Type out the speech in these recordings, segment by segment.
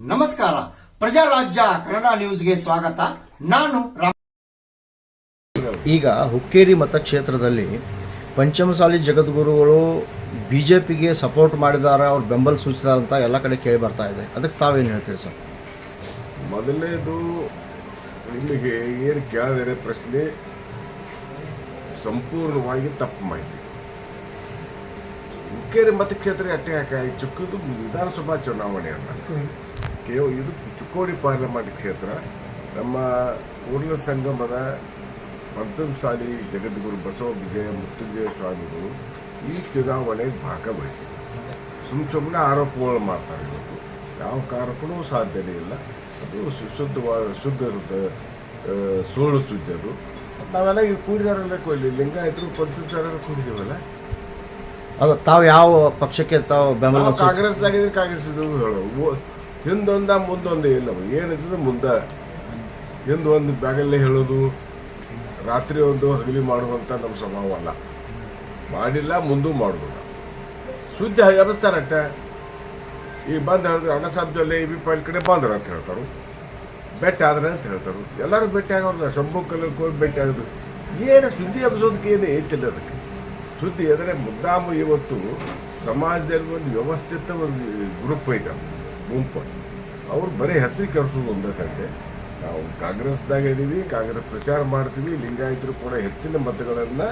ನಮಸ್ಕಾರ. ಪ್ರಜಾರಾಜ್ಯ ಕನ್ನಡ ನ್ಯೂಸ್ಗೆ ಸ್ವಾಗತ. ನಾನು ರಾಮ್ ಈಗ ಹುಕ್ಕೇರಿ ಮತಕ್ಷೇತ್ರದಲ್ಲಿ ಪಂಚಮಸಾಲಿ ಜಗದ್ಗುರುಗಳು ಬಿ ಜೆ ಪಿಗೆ ಸಪೋರ್ಟ್ ಮಾಡಿದ್ದಾರೆ ಅವ್ರು ಬೆಂಬಲ ಸೂಚಿಸಿದಾರೆ ಅಂತ ಎಲ್ಲ ಕಡೆ ಕೇಳಿ ಬರ್ತಾ ಇದೆ. ಅದಕ್ಕೆ ತಾವೇನು ಹೇಳ್ತೀರಿ ಸರ್? ಮೊದಲನೇದು ನಿಮಗೆ ಏನು ಕೇಳಿದರೆ ಪ್ರಶ್ನೆ ಸಂಪೂರ್ಣವಾಗಿ ತಪ್ಪು ಮಾಹಿತಿ. ಹುಕ್ಕೇರಿ ಮತಕ್ಷೇತ್ರ ಅಟ್ಟೆ ಆಗಿ ಚುಕ್ಕದು ವಿಧಾನಸಭಾ ಚುನಾವಣೆ ಅಲ್ಲ ಕೇವಲ ಇದು ಚಿಕ್ಕೋಡಿ ಪಾರ್ಲಮೆಂಟ್ ಕ್ಷೇತ್ರ. ನಮ್ಮ ಕೂಡಲ ಸಂಗಮದ ಪಂಚಮಸಾಲಿ ಜಗದ್ಗುರು ಬಸವ ವಿಜಯ ಮೃತ್ಯುಂಜಯ ಸ್ವಾಮಿಗಳು ಈ ಚುನಾವಣೆಗೆ ಭಾಗವಹಿಸಿದ್ದಾರೆ ಸುಮ್ ಸುಮ್ಮನೆ ಆರೋಪಗಳು ಮಾಡ್ತಾರೆ ಇವತ್ತು. ಯಾವ ಕಾರಣಕ್ಕೂ ಸಾಧ್ಯನೇ ಇಲ್ಲ. ಅದು ಶುದ್ಧವಾದ ಶುದ್ಧ ಸುಳ್ಳು ಸುದ್ದಿ ಅದು. ನಾವೆಲ್ಲ ಈಗ ಕೂಡಿದಾರಲ್ಲ ಕೊಯ್ಲಿ ಲಿಂಗಾಯತರು ಪಂಚಮಸಾಲ ಕೂಡಿದೀವಲ್ಲ? ಅದು ತಾವು ಯಾವ ಪಕ್ಷಕ್ಕೆ ತಾವು ಬೆಂಬಲ ಕಾಂಗ್ರೆಸ್ದಾಗಿದ್ರೆ ಕಾಂಗ್ರೆಸ್ ಇದು ಹೇಳೋ ಹಿಂದೊಂದ ಮುಂದೊಂದು ಇಲ್ಲ. ಏನಿದ್ರೆ ಮುಂದೆ. ಹಿಂದೆ ಒಂದು ಬ್ಯಾಗಲ್ಲೇ ಹೇಳೋದು. ರಾತ್ರಿ ಒಂದು ಹಗಲಿ ಮಾಡುವಂಥ ನಮ್ಮ ಸ್ವಭಾವ ಅಲ್ಲ. ಮಾಡಿಲ್ಲ, ಮುಂದೂ ಮಾಡೋದಿಲ್ಲ. ಸುದ್ದಿ ಎಬ್ಬಿಸ್ತಾರಟ್ಟ ಈಗ ಬಂದು ಹೇಳಿದ್ರು Annasaheb Jolle E B point ಕಡೆ ಬಂದ್ರು ಅಂತ ಹೇಳ್ತಾರೆ. ಬೆಟ್ಟ ಆದ್ರೆ ಅಂತ ಹೇಳ್ತಾರೆ. ಎಲ್ಲರೂ ಭೇಟಿ ಆಗೋಲ್ಲ ಶಂಭು ಹೋಗಿ ಭೇಟಿ ಆಗೋದು. ಏನು ಸುದ್ದಿ ಎಬ್ಬಿಸೋದಕ್ಕೆ ಏನು ಐತಿಲ್ಲ ಅದಕ್ಕೆ? ಸುದ್ದಿ ಅಂದರೆ ಮುದ್ದಾಮು ಇವತ್ತು ಸಮಾಜದಲ್ಲಿ ಒಂದು ವ್ಯವಸ್ಥಿತ ಒಂದು ಗ್ರೂಪ್ ಐತೆ ಗುಂಪು ಅವ್ರು ಬರೀ ಹೆಸರು ಕರೆಸೋದು ಒಂದೇ ತಂದೆ. ನಾವು ಕಾಂಗ್ರೆಸ್ದಾಗ ಇದ್ದೀವಿ ಕಾಂಗ್ರೆಸ್ ಪ್ರಚಾರ ಮಾಡ್ತೀವಿ, ಲಿಂಗಾಯತರು ಕೂಡ ಹೆಚ್ಚಿನ ಮತಗಳನ್ನು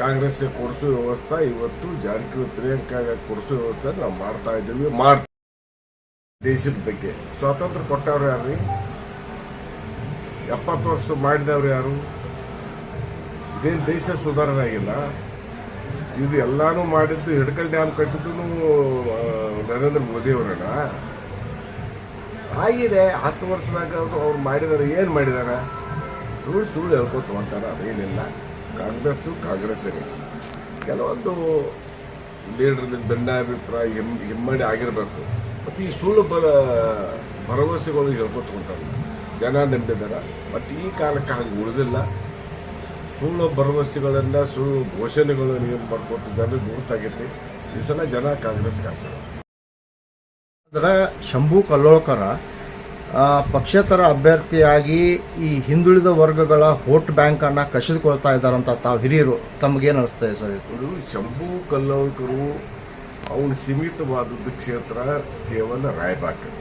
ಕಾಂಗ್ರೆಸ್ಗೆ ಕೊಡಿಸೋ ವ್ಯವಸ್ಥೆ ಇವತ್ತು ಜಾರಕಿಹೊಳಿ ಪ್ರಿಯಾಂಕಾಗ ಕೊಡಿಸೋ ವ್ಯವಸ್ಥೆ ನಾವು ಮಾಡ್ತಾ ಇದ್ದೀವಿ ಮಾಡ್ತೀವಿ ದೇಶದ ಬಗ್ಗೆ. ಸ್ವಾತಂತ್ರ್ಯ ಕೊಟ್ಟವ್ರು ಯಾರು ಎಪ್ಪತ್ತು ವರ್ಷ ಮಾಡಿದವ್ರು ಯಾರು? ಇದೇನು ದೇಶ ಸುಧಾರಣೆ ಆಗಿಲ್ಲ. ಇದು ಎಲ್ಲಾನು ಮಾಡಿದ್ದು ಹಿಡ್ಕಲ್ ಡ್ಯಾಮ್ ಕಟ್ಟಿದ್ದು ನರೇಂದ್ರ ಮೋದಿ ಅವರನ್ನ? ಆಗಿದೆ, ಹತ್ತು ವರ್ಷದಾಗ ಅವರು ಮಾಡಿದಾರೆ, ಏನು ಮಾಡಿದಾರೆ? ಸುಳ್ಳು ಸುಳ್ಳು ಹೇಳ್ಕೊತ ಹೋಗ್ತಾರೆ, ಅದೇನಿಲ್ಲ. ಕಾಂಗ್ರೆಸ್ಸು ಕಾಂಗ್ರೆಸ್ಸೇ ಕೆಲವೊಂದು ಲೀಡರ್ದ ಭಿನ್ನಾಭಿಪ್ರಾಯ ಹಿಮ್ ಹಿಮ್ಮಡಿ ಆಗಿರಬೇಕು. ಮತ್ತು ಈ ಸುಳ್ಳು ಬರ ಭರವಸೆಗಳು ಹೇಳ್ಕೊತ್ಕೊಂತಾರೆ ಜನ ನಂಬಿದ್ದಾರೆ. ಬಟ್ ಈ ಕಾಲಕ್ಕೆ ಹಾಗೆ ಉಳಿದಿಲ್ಲ. ಸುಳ್ಳು ಭರವಸೆಗಳನ್ನು, ಸುಳ್ಳು ಘೋಷಣೆಗಳನ್ನು ಏನು ಮಾಡ್ಕೊಟ್ಟು ಜನರಿಗೆ ಗುರುತಾಗೈತಿ ಈ ಸಲ ಜನ ಕಾಂಗ್ರೆಸ್ಗೆ ಹಾಕ್ತಾರೆ ಶಂಭು ಕಲ್ಲೋಳ್ಕರ ಪಕ್ಷೇತರ ಅಭ್ಯರ್ಥಿಯಾಗಿ ಈ ಹಿಂದುಳಿದ ವರ್ಗಗಳ ವೋಟ್ ಬ್ಯಾಂಕ್ ಅನ್ನ ಕಸಿದುಕೊಳ್ತಾ ಇದ್ದಾರಂತ ತಾವು ಹಿರಿಯರು, ತಮಗೇನು ಇದೆ ಸರ್ ಇದು? ಶಂಭು ಕಲ್ಲೋಳ್ಕರು ಅವನು ಸೀಮಿತವಾದದ್ದು ಕ್ಷೇತ್ರ ಕೇವಲ ರಾಯಬಾಗ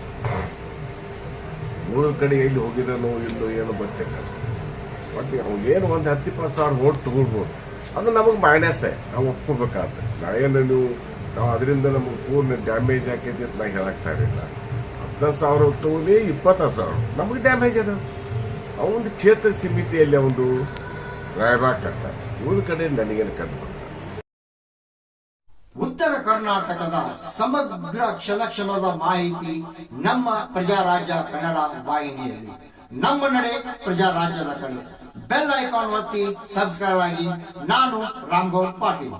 ಮೂರು ಕಡೆ ಎಲ್ಲಿ ಹೋಗಿದನೋ ಇಲ್ಲೋ ಏನೋ ಗೊತ್ತಿಲ್ಲ. ಬಟ್ ಏನು ಒಂದು ಹತ್ತು ಇಪ್ಪತ್ತು ಸಾವಿರ ವೋಟ್ ತಗೊಳ್ಬೋದು. ಅದು ನಮಗೆ ಮೈನಸ್ಸೇ ನಾವು ಒಪ್ಕೋಬೇಕಾದ್ರೆ. ನಾವೇನು ನೀವು ನಾವು ಅದರಿಂದ ನಮಗೆ ಪೂರ್ಣ ಡ್ಯಾಮೇಜ್ ಆಕೈತಿ ಅಂತ ನಾ ಹೇಳಕ್ತಾ ಇರಲಿಲ್ಲ. ಹತ್ತು ಸಾವಿರ ತಗೊಳ್ಳಿ ಇಪ್ಪತ್ತು ಸಾವಿರ ನಮಗೆ ಡ್ಯಾಮೇಜ್ ಅದ. ಅವನ ಕ್ಷೇತ್ರ ಸಮಿತಿಯಲ್ಲಿ ಅವನು ರಾಯಬಾಗ್ ಕಟ್ಟ ಇವನ ಕಡೆ ನನಗೇನು ಕಂಡು ಉತ್ತರ ಕರ್ನಾಟಕದ ಸಮಗ್ರ ಕ್ಷಣ ಕ್ಷಣದ ಮಾಹಿತಿ ನಮ್ಮ ಪ್ರಜಾರಾಜ ಕನ್ನಡ ವಾಹಿನಿಯಲ್ಲಿ. ನಮ್ಮ ನಡೆ ಪ್ರಜಾರಾಜ್ಯದ ಕಡೆ. ಬೆಲ್ ಐಕಾನ್ ಒತ್ತಿ ಸಬ್ಸ್ಕ್ರೈಬ್ ಆಗಿ ನಾನು ರಾಮ್ಗೌಡ್ ಪಾಟೀಲ್.